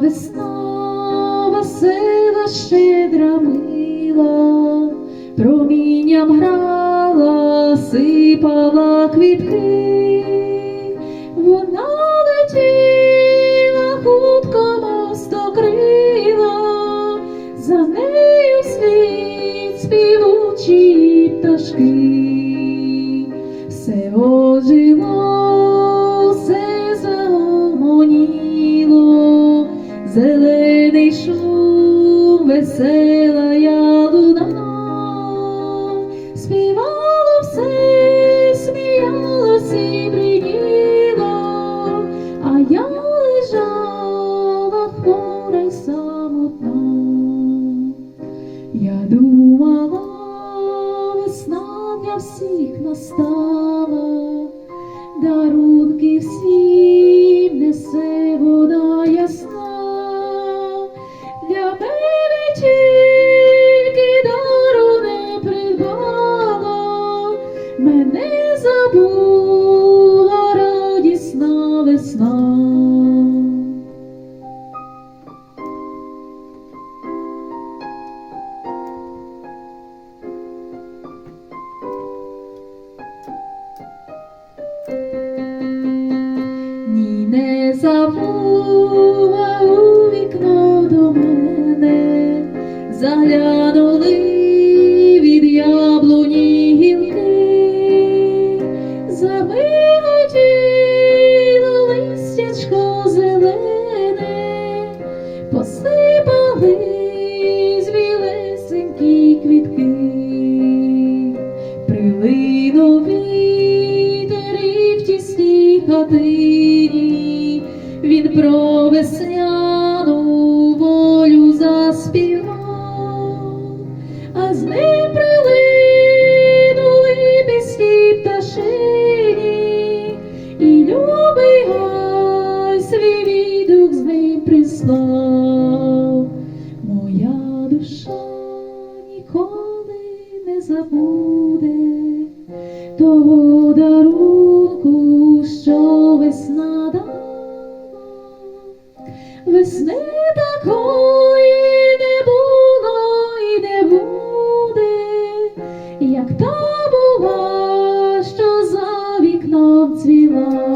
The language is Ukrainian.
весна, весела, щедра мила, промінням грала, сипала квітки, вона летіла хутко мостокрила, за нею слід співучі пташки, все ожило, зелений шум, весела ялуна, співало все, сміялось і бриніло, а я лежала хвора й самотна. Я думала, весна для всіх настала, дарунки всім заглянули від яблуні гілки, замиготіло листячко зелене, посипали білесенькі квітки, прилинув вітер і в тісній хатині, він про весняну волю заспівав, з ним прилинули пісні пташині, і любий гай свій відгук з ним прислав. Моя душа ніколи не забуде того дарунку, що весна дала. Весни такої як та була, що за вікном цвіла.